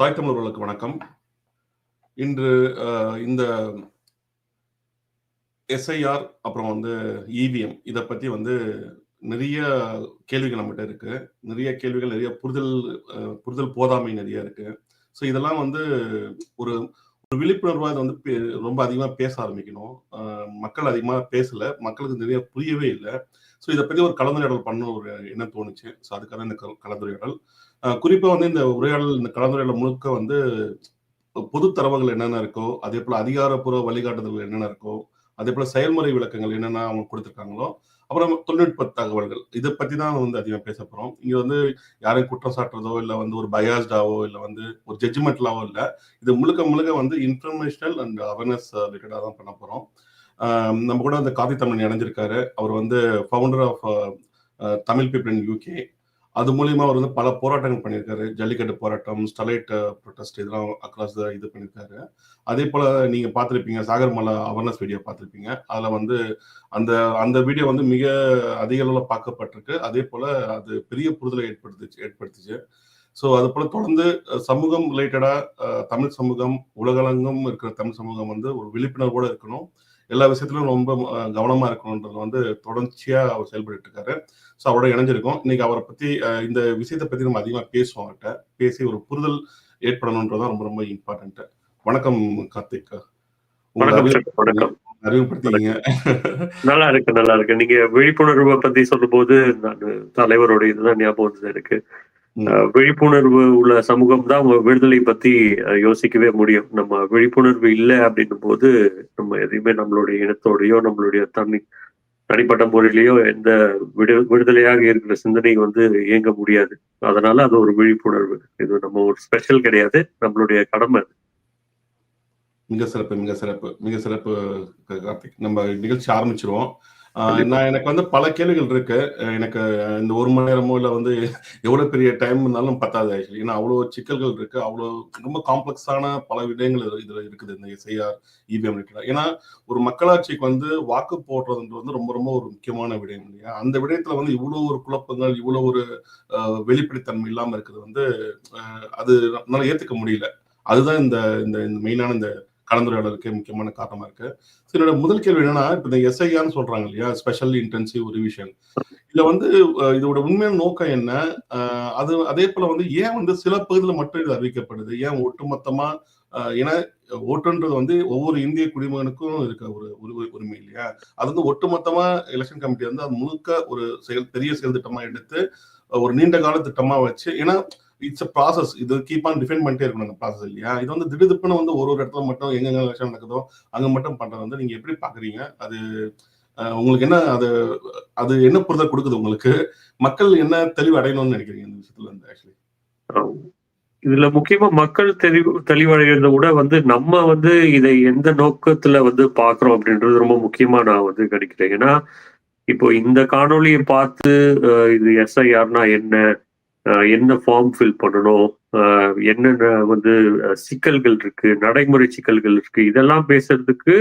தாய் தமிழர்களுக்கு வணக்கம். இன்று இந்த எஸ்ஐஆர் அப்புறம் வந்து இவிஎம் இதை பத்தி வந்து நிறைய கேள்விகள் நம்மகிட்ட இருக்கு. நிறைய கேள்விகள் நிறைய புரிதல் புரிதல் போதாமை நிறைய இருக்கு. ஸோ இதெல்லாம் வந்து ஒரு ஒரு விழிப்புணர்வாக இதை வந்து பே- ரொம்ப அதிகமாக பேச ஆரம்பிக்கணும். அஹ், மக்கள் அதிகமாக பேசல. மக்களுக்கு நிறைய புரியவே இல்லை. ஸோ இதை பற்றி ஒரு கலந்துரையாடல் பண்ண ஒரு எண்ணம் தோணுச்சு. ஸோ அதுக்காக இந்த கலந்துரையாடல். குறிப்பாக வந்து இந்த உரையாடல் இந்த கலந்துரையாடல் முழுக்க வந்து பொது தரவுகள் என்னென்ன இருக்கோ அதே போல் அதிகாரப்பூர்வ வழிகாட்டுதல்கள் என்னென்ன இருக்கோ அதே போல் செயல்முறை விளக்கங்கள் என்னென்ன அவங்க கொடுத்துருக்காங்களோ அப்புறம் தொழில்நுட்ப தகவல்கள். இதை பற்றி தான் வந்து அதிகமாக பேச போகிறோம் இங்கே வந்து யாரையும் குற்றம் சாட்டுறதோ இல்லை வந்து ஒரு பயாஸ்டாவோ இல்லை வந்து ஒரு ஜட்ஜ்மெண்ட்லாவோ இல்லை இது முழுக்க முழுக்க வந்து இன்ஃபர்மேஷனல் அண்ட் அவேர்னஸ் ரிலேட்டடாக தான் பண்ண போகிறோம் நம்ம கூட அந்த காதி தமிழ் இணைஞ்சிருக்காரு. அவர் வந்து founder of Tamil people in UK அது மூலியமா அவர் வந்து பல போராட்டங்கள் பண்ணியிருக்காரு. ஜல்லிக்கட்டு போராட்டம் ஸ்டலைட் ப்ரொட்டஸ்ட் இதெல்லாம் அக்ராஸ் இது பண்ணியிருக்காரு. அதே போல நீங்க பார்த்துருப்பீங்க சாகர்மலா அவேர்னஸ் வீடியோ பார்த்துருப்பீங்க. அதுல வந்து அந்த அந்த வீடியோ வந்து மிக அதிக அளவில் பார்க்கப்பட்டிருக்கு. அதே போல அது பெரிய புரிதலை ஏற்படுத்துச்சு ஏற்படுத்துச்சு. ஸோ அது போல தொடர்ந்து சமூகம் ரிலேட்டடா தமிழ் சமூகம் உலகளங்கும் இருக்கிற தமிழ் சமூகம் வந்து ஒரு விழிப்புணர்வோட இருக்கணும். எல்லா விஷயத்திலும் ரொம்ப கவனமா இருக்கணுன்றது வந்து தொடர்ச்சியா அவர் செயல்பட்டு இருக்காரு. ஸோ அவரோட இணைஞ்சிருக்கோம். இன்னைக்கு அவரை பத்தி இந்த விஷயத்தை பத்தி நம்ம அதிகமா பேசுவோம் அவர்கிட்ட. பேசி ஒரு புரிதல் ஏற்படணுன்றதான் ரொம்ப ரொம்ப இம்பார்ட்டன்ட் வணக்கம் கார்த்திக். வணக்கம் அறிவு- சார். வணக்கம். அறிமுகப்படுத்திக்கீங்க நல்லா இருக்கு நல்லா இருக்கு. நீங்க விழிப்புணர்வை பத்தி சொல்லும்போது நான் தலைவரோட இதுதான் ஞாபகம் எனக்கு. அஹ், விழிப்புணர்வு உள்ள சமூகம் தான் விடுதலை பத்தி யோசிக்கவே முடியும். நம்ம விழிப்புணர்வு இல்லை அப்படின்னும் போது நம்ம எதையுமே நம்மளுடைய இனத்தோடையோ நம்மளுடைய தனி தனிப்பட்ட முறையிலேயோ எந்த விடு விடுதலையாக இருக்கிற சிந்தனை வந்து இயங்க முடியாது. அதனால அது ஒரு விழிப்புணர்வு. இது நம்ம ஒரு ஸ்பெஷல் கிடையாது. நம்மளுடைய கடமை மிக சிறப்பு மிக சிறப்பு மிக சிறப்பு கார்த்திக். நம்ம நிகழ்ச்சி ஆரம்பிச்சிருவோம். நான் எனக்கு வந்து பல கேள்விகள் இருக்கு. எனக்கு இந்த ஒரு மணி நேரமோ இல்லை வந்து எவ்வளவு பெரிய டைம் இருந்தாலும் பத்தாது ஆக்சுவலி ஏன்னா அவ்வளோ சிக்கல்கள் இருக்கு. அவ்வளோ ரொம்ப காம்ப்ளெக்ஸான பல விடயங்கள் இதுல- இருக்குது. இந்த எஸ்ஐஆர் இபிஎம் ரிலேட்டட் ஏன்னா ஒரு மக்களாட்சிக்கு வந்து வாக்கு போடுறதுன்றது வந்து ரொம்ப ரொம்ப ஒரு முக்கியமான விடயம் இல்லையா? அந்த விடயத்துல வந்து இவ்வளோ ஒரு குழப்பங்கள் இவ்வளோ ஒரு வெளிப்படைத்தன்மை இல்லாம இருக்குது வந்து அது நம்மளால ஏத்துக்க முடியல. அதுதான் இந்த இந்த மெயினான இந்த கலந்துரையாடலுக்கு முக்கியமான காரணமா இருக்கு. என்னோட முதல் கேள்வி என்னன்னா இப்ப இந்த எஸ்ஐஆர்னு சொல்றாங்க இல்லையா? ஸ்பெஷல் இன்டென்சிவ் ரிவிஷன் இதுல வந்து இதோட உண்மையான நோக்கம் என்ன? அது அதே போல வந்து ஏன் வந்து சில பகுதியில் மட்டும் இது அறிவிக்கப்படுது? ஏன் ஒட்டுமொத்தமா ஏன்னா ஓட்டுன்றது வந்து ஒவ்வொரு இந்திய குடிமகனுக்கும் இருக்க ஒரு உரிமை உரிமை இல்லையா? அது வந்து ஒட்டுமொத்தமா எலெக்ஷன் கமிட்டி வந்து அது முழுக்க ஒரு செயல் பெரிய செயல் திட்டமா எடுத்து ஒரு நீண்ட கால திட்டமா வச்சு ஏன்னா இட்ஸ் அ ப்ராசஸ் இது கீப் ஆன் டிஃபைன் பண்ணிட்டே இருக்கணும் அந்த ப்ராசஸ் இல்லையா? இது வந்து திடுதிப்புன்னு வந்து ஒரு ஒரு இடத்துல மட்டும் எங்கெங்க எலெக்ஷன் நடக்குதோ அங்கே மட்டும் பண்ணுறது வந்து நீங்க எப்படி பாக்குறீங்க? அது உங்களுக்கு என்ன அது அது என்ன புரிதல் கொடுக்குது உங்களுக்கு? மக்கள் என்ன தெளிவு அடையணும்னு நினைக்கிறீங்க இந்த விஷயத்துல இருந்து ஆக்சுவலி இதுல முக்கியமா மக்கள் தெளிவு தெளிவடைகிறத விட வந்து நம்ம வந்து இதை எந்த நோக்கத்துல வந்து பாக்குறோம் அப்படின்றது ரொம்ப முக்கியமா நான் வந்து கிடைக்கிறேன் ஏன்னா இப்போ இந்த காணொளியை பார்த்து இது இது எஸ்ஐஆர்னா என்ன? என்ன ஃபார்ம் ஃபில் பண்ணணும்? அஹ், என்னென்ன வந்து சிக்கல்கள் இருக்கு நடைமுறை சிக்கல்கள் இருக்கு இதெல்லாம் பேசுறதுக்கு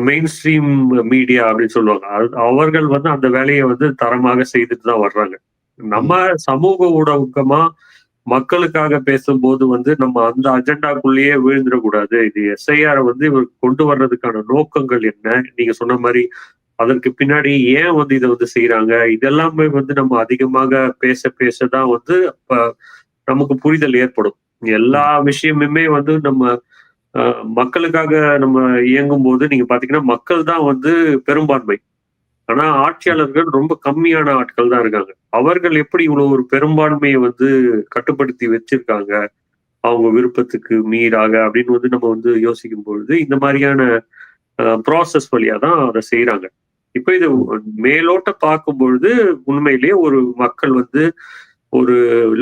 மெயின் ஸ்ட்ரீம் மீடியா அப்படின்னு சொல்லுவாங்க. அவர்கள் வந்து அந்த வேலையை வந்து தரமாக செய்துட்டு தான் வர்றாங்க. நம்ம சமூக ஊடகமா மக்களுக்காக பேசும்போது வந்து நம்ம அந்த அஜெண்டாக்குள்ளேயே விழுந்துடக்கூடாது. இது எஸ்ஐஆர் வந்து இவர் கொண்டு வர்றதுக்கான நோக்கங்கள் என்ன? நீங்க சொன்ன மாதிரி அதற்கு பின்னாடி ஏன் வந்து இதை வந்து செய்யறாங்க இதெல்லாமே வந்து நம்ம அதிகமாக பேச பேசதான் வந்து நமக்கு புரிதல் ஏற்படும். எல்லா விஷயமுமே வந்து நம்ம மக்களுக்காக நம்ம இயங்கும் போது நீங்க பாத்தீங்கன்னா மக்கள் தான் வந்து பெரும்பான்மை. ஆனா ஆட்சியாளர்கள் ரொம்ப கம்மியான ஆட்கள் தான் இருக்காங்க. அவர்கள் எப்படி இவ்வளவு ஒரு பெரும்பான்மையை வந்து கட்டுப்படுத்தி வச்சிருக்காங்க? அவங்க விருப்பத்துக்கு மீறாக அப்படின்னு வந்து நம்ம வந்து யோசிக்கும் பொழுது இந்த மாதிரியான ப்ராசஸ் வழியா தான் அதை செய்யறாங்க இப்ப இது மேலோட்ட பார்க்கும் பொழுது உண்மையிலேயே ஒரு மக்கள் வந்து ஒரு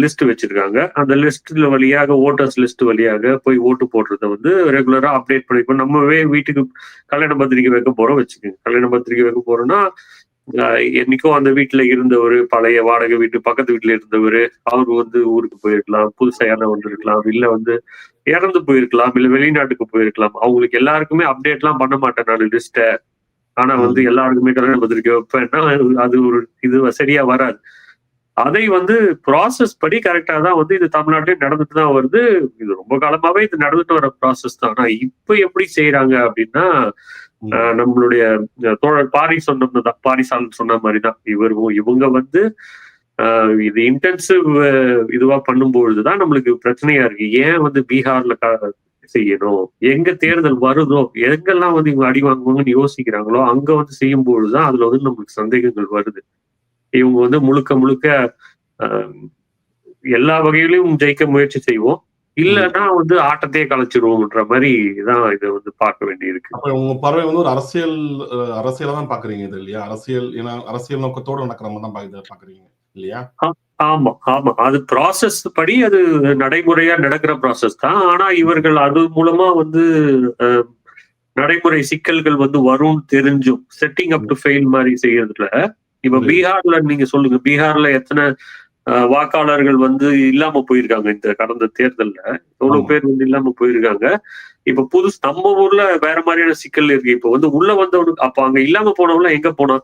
லிஸ்ட் வச்சிருக்காங்க. அந்த லிஸ்ட்ல வழியாக ஓட்டர்ஸ் லிஸ்ட் வழியாக போய் ஓட்டு போடுறத வந்து ரெகுலரா அப்டேட் பண்ணிப்போம் நம்மவே வீட்டுக்கு கல்யாண பத்திரிக்கை வைக்க போறோம் வச்சுக்கோங்க. கல்யாண பத்திரிக்கை வைக்க போறோம்னா என்னைக்கும் என்னைக்கோ அந்த வீட்டுல இருந்தவர் பழைய வாடகை வீட்டு பக்கத்து வீட்டுல இருந்தவர் அவர் வந்து ஊருக்கு போயிருக்கலாம் புதுசா யாரும் வந்திருக்கலாம் இல்ல வந்து இறந்து போயிருக்கலாம் இல்ல வெளிநாட்டுக்கு போயிருக்கலாம். அவங்களுக்கு எல்லாருக்குமே அப்டேட் எல்லாம் பண்ண மாட்டேன் நான் லிஸ்ட்டை ஆனா வந்து எல்லாருக்குமே கல்யாண பத்திரிக்கை வைப்பேன்னா அது ஒரு இது சரியா வராது. அதை வந்து ப்ராசஸ் படி கரெக்டா தான் வந்து இது தமிழ்நாட்டிலே நடந்துட்டு தான் வருது. இது ரொம்ப காலமாவே இது நடந்துட்டு வர ப்ராசஸ் தான். ஆனா இப்ப எப்படி செய்யறாங்க அப்படின்னா நம்மளுடைய தோழர் பாரி சொன்னதுதான் பாரிசாலன் சொன்ன மாதிரி தான். இவர் இவங்க வந்து இது இன்டென்சிவ் இதுவா பண்ணும்பொழுது தான் நம்மளுக்கு பிரச்சனையா இருக்கு. ஏன் வந்து பீகார்ல செய்யணும். எங்க தேர்தல் வருதோ எங்கெல்லாம் வந்து இவங்க அடி வாங்குவாங்கன்னு யோசிக்கிறாங்களோ அங்க வந்து செய்யும் பொழுதுதான் அதுல வந்து நம்மளுக்கு சந்தேகங்கள் வருது. இவங்க வந்து முழுக்க முழுக்க ஆஹ், எல்லா வகையிலும் ஜெயிக்க முயற்சி செய்வோம். இல்லைன்னா வந்து ஆட்டத்தையே கலைச்சிருவோம்ன்ற மாதிரி தான் இதை வந்து பார்க்க வேண்டியிருக்கு. அப்ப உங்க பார்வை வந்து ஒரு அரசியல் அரசியலா தான் பாக்குறீங்க இது இல்லையா? அரசியல் ஏன்னா அரசியல் நோக்கத்தோட நடக்கிற மாதிரி தான் பாக்குறீங்க இல்லையா? ஆமா ஆமா. அது ப்ராசஸ் படி அது நடைமுறையா நடக்கிற ப்ராசஸ் தான். ஆனா இவர்கள் அது மூலமா வந்து நடைமுறை சிக்கல்கள் வந்து வரும் தெரிஞ்சும். செட்டிங் அப் டு ஃபெயில் மாதிரி செய்யறதுல. இப்ப. பீகார்ல நீங்க சொல்லுங்க. பீகார்ல எத்தனை வாக்காளர்கள் வந்து இல்லாம போயிருக்காங்க இந்த கடந்த தேர்தல்ல. எவ்வளவு. பேர் வந்து இல்லாம போயிருக்காங்க. இப்ப புதுசு நம்ம ஊர்ல வேற மாதிரியான சிக்கல் இருக்கு. இப்ப வந்து உள்ள வந்தவனுக்கு அப்ப அங்க இல்லாம போனவங்க எங்க போனா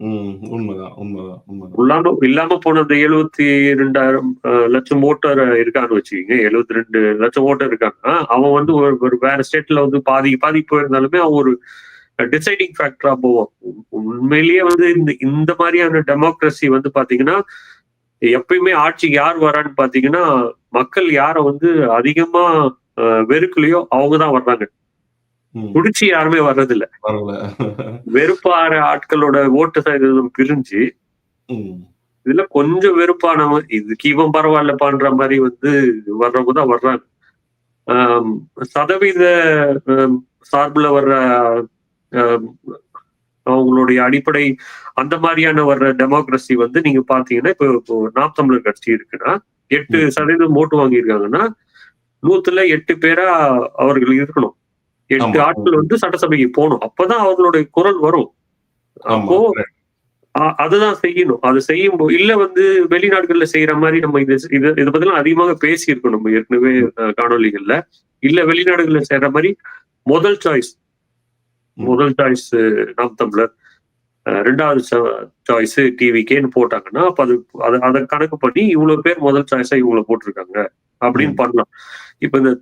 உண்மைதான் உண்மைதான் உண்மைதான். இல்லாம இல்லாம போன அந்த எழுபத்தி ரெண்டாயிரம் லட்சம் ஓட்டர் இருக்கான்னு வச்சுக்கோங்க எழுபத்தி ரெண்டு லட்சம் ஓட்டர் இருக்காங்கன்னா அவன் வந்து ஒரு ஒரு வேற ஸ்டேட்ல வந்து பாதி பாதி போயிருந்தாலுமே அவன் ஒரு டிசைடிங் ஃபேக்டரா போவான். உண்மையிலேயே வந்து இந்த இந்த மாதிரியான டெமோக்ரஸி வந்து பாத்தீங்கன்னா எப்பயுமே ஆட்சிக்கு யார் வரான்னு பாத்தீங்கன்னா மக்கள் யார வந்து அதிகமா வெறுக்கலையோ அவங்க தான் வர்றாங்க. குடிச்சு யாருமே வர்றதில்ல. வெறுப்பாற ஆட்களோட ஓட்டு சதவீதம் பிரிஞ்சு இதுல கொஞ்சம் வெறுப்பானவன் இதுக்கு இவன் பரவாயில்லப்பான்ற மாதிரி வந்து வர்றவங்க தான் வர்றாங்க. சதவீத சார்புல வர்ற அவங்களுடைய அடிப்படை அந்த மாதிரியான வர்ற டெமோக்ரஸி வந்து நீங்க பாத்தீங்கன்னா இப்போ இப்போ நாம் தமிழர் கட்சி இருக்குன்னா எட்டு. சதவீதம் ஓட்டு வாங்கியிருக்காங்கன்னா நூத்துல எட்டு பேரா அவர்கள் இருக்கணும். எட்டு. ஆட்கள் வந்து சட்டசபைக்கு போகணும். அப்பதான் அவர்களுடைய குரல் வரும். அப்போ அதுதான் செய்யணும். அது செய்யும் இல்ல வந்து வெளிநாடுகள்ல செய்யற மாதிரி நம்ம இது இது இதை பத்திலாம் அதிகமாக பேசியிருக்கோம் நம்ம ஏற்கனவே அஹ், காணொளிகள்ல. இல்ல வெளிநாடுகள்ல செய்யற மாதிரி முதல் சாய்ஸ். முதல் சாய்ஸ் நாம் தமிழர். ரெண்டாவது சாய்ஸ் டிவிக்கேன்னு போட்டாங்கன்னா அப்ப அது அதை அதை கணக்கு பண்ணி இவ்வளவு பேர் முதல் சாய்ஸா இவங்கள போட்டிருக்காங்க. அப்படின்னு. பண்ணலாம். இப்ப இந்த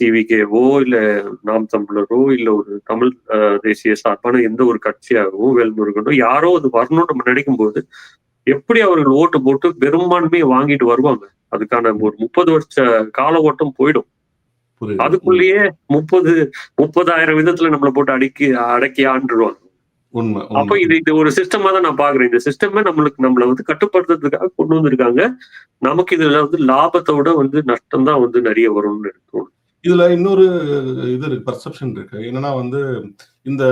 டிவிகேவோ இல்ல நாம் தமிழரோ இல்ல ஒரு தமிழ் தேசிய சார்பான எந்த ஒரு கட்சியாகவோ வேல்முருகனோ யாரோ அது வரணும்னு நம்ம நினைக்கும் போது எப்படி அவர்கள் ஓட்டு போட்டு பெரும்பான்மையை வாங்கிட்டு வருவாங்க? அதுக்கான ஒரு முப்பது வருஷ கால ஓட்டம் போயிடும். அதுக்குள்ளேயே முப்பது முப்பதாயிரம் விதத்துல நம்மளை போட்டு அடக்கி அடக்கி ஆண்டுருவாங்க. உண்மை அப்ப இது இது ஒரு சிஸ்டமா தான் நான் பாக்குறேன் இந்த சிஸ்டமே நம்மளுக்கு நம்மள வந்து கட்டுப்படுத்துறதுக்காக கொண்டு வந்திருக்காங்க. நமக்கு இதுல வந்து லாபத்தை விட வந்து நஷ்டம் தான் வந்து நிறைய வரும்னு தோணுது. இதுல இன்னொரு இது இருக்கு பர்செப்ஷன் இருக்கு. என்னன்னா வந்து இந்த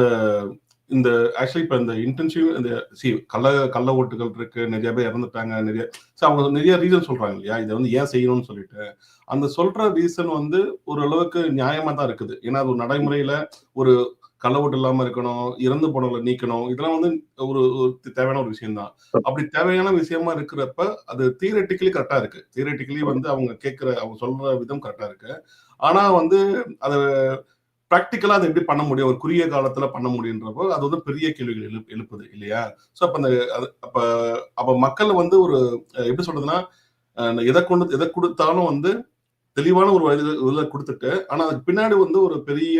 இந்த ஆக்சுவலி இப்ப இந்த இன்டென்சிவ் இந்த சி கள்ள கள்ள ஓட்டுகள் இருக்கு. நிறைய பேர் இறந்துட்டாங்க நிறைய ஸோ அவங்க நிறைய ரீசன் சொல்றாங்க இல்லையா? இதை வந்து ஏன் செய்யணும்னு சொல்லிட்டு. அந்த சொல்ற ரீசன் வந்து ஓரளவுக்கு நியாயமா தான் இருக்குது. ஏன்னா அது ஒரு நடைமுறையில ஒரு கள்ள ஓட்டு இல்லாம இருக்கணும் இறந்து போனவங்களை நீக்கணும் இதெல்லாம் வந்து ஒரு ஒரு தேவையான ஒரு விஷயம் தான் அப்படி தேவையான விஷயமா இருக்கிறப்ப அது தியரட்டிக்கலி கரெக்டா இருக்கு. தியரட்டிக்கலி வந்து அவங்க கேட்கிற அவங்க சொல்ற விதம் கரெக்டா இருக்கு. ஆனா வந்து அது ப்ராக்டிக்கலா அதை எப்படி பண்ண முடியும்? ஒரு குறுகிய காலத்துல பண்ண முடியுன்றப்போ அது வந்து பெரிய கேள்விகள் எழுப் எழுப்புது இல்லையா? ஸோ அப்ப அந்த அப்ப அப்ப மக்கள் வந்து ஒரு எப்படி சொல்றதுன்னா எதை கொண்டு எதை கொடுத்தாலும் வந்து தெளிவான ஒரு வழி இதுல கொடுத்துட்டு ஆனா அதுக்கு பின்னாடி வந்து ஒரு பெரிய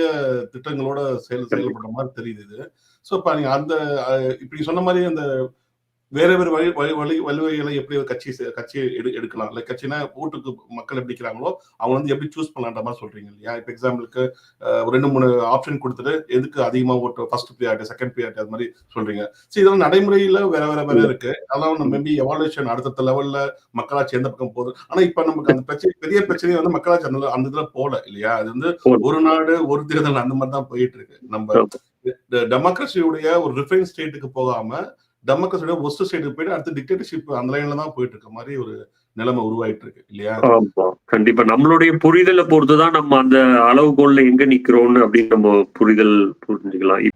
திட்டங்களோட செயல் செயல்படுற மாதிரி தெரியுது இது. ஸோ இப்போ நீங்க அந்த இப்படி சொன்ன மாதிரி அந்த வேற வேற வழி வழி வழி வழிவகைகளை எப்படி கட்சி கட்சி எடு எடுக்கலாம்? லைக் கட்சினா ஓட்டுக்கு மக்கள் எப்படி இருக்கிறாங்களோ அவங்க வந்து எப்படி சூஸ் பண்ணலான்ற மாதிரி சொல்றீங்க இல்லையா? இப்போ எக்ஸாம்பிளுக்கு ரெண்டு மூணு ஆப்ஷன் கொடுத்துட்டு எதுக்கு அதிகமா ஓட்டு ஃபர்ஸ்ட் ப்ரியாரிட்டி செகண்ட் ப்ரியாரிட்டி அது மாதிரி சொல்றீங்க. ஸோ இதெல்லாம் நடைமுறையில வேற வேற வேற இருக்கு. அதெல்லாம் மேபி எவாலுவேஷன் அடுத்தடுத்த லெவல்ல மக்களாட்சி எந்த பக்கம் போகுது. ஆனா இப்ப நமக்கு அந்த பிரச்சனை பெரிய பிரச்சனை வந்து மக்களாட்சி அந்த அந்த இதுல போல இல்லையா? அது வந்து. ஒரு நாடு ஒரு தேர்தல் அந்த மாதிரி தான் போயிட்டு இருக்கு. நம்ம டெமோக்ரஸியுடைய ஒரு ரிஃபைன் ஸ்டேட்டுக்கு போகாம டெமோக்ரஸியோட ஒஸ்ட் சைடு போயிட்டு அடுத்து டிக்டேட்டர்ஷிப் அந்த லைன்ல தான் போயிட்டு இருக்க மாதிரி ஒரு நிலைமை உருவாயிட்டு இருக்கு இல்லையா கண்டிப்பா. நம்மளுடைய புரிதலை பொறுத்துதான் நம்ம அந்த அளவுகோல்ல எங்க நிக்கிறோம்னு அப்படின்னு நம்ம புரிதல் புரிஞ்சுக்கலாம்.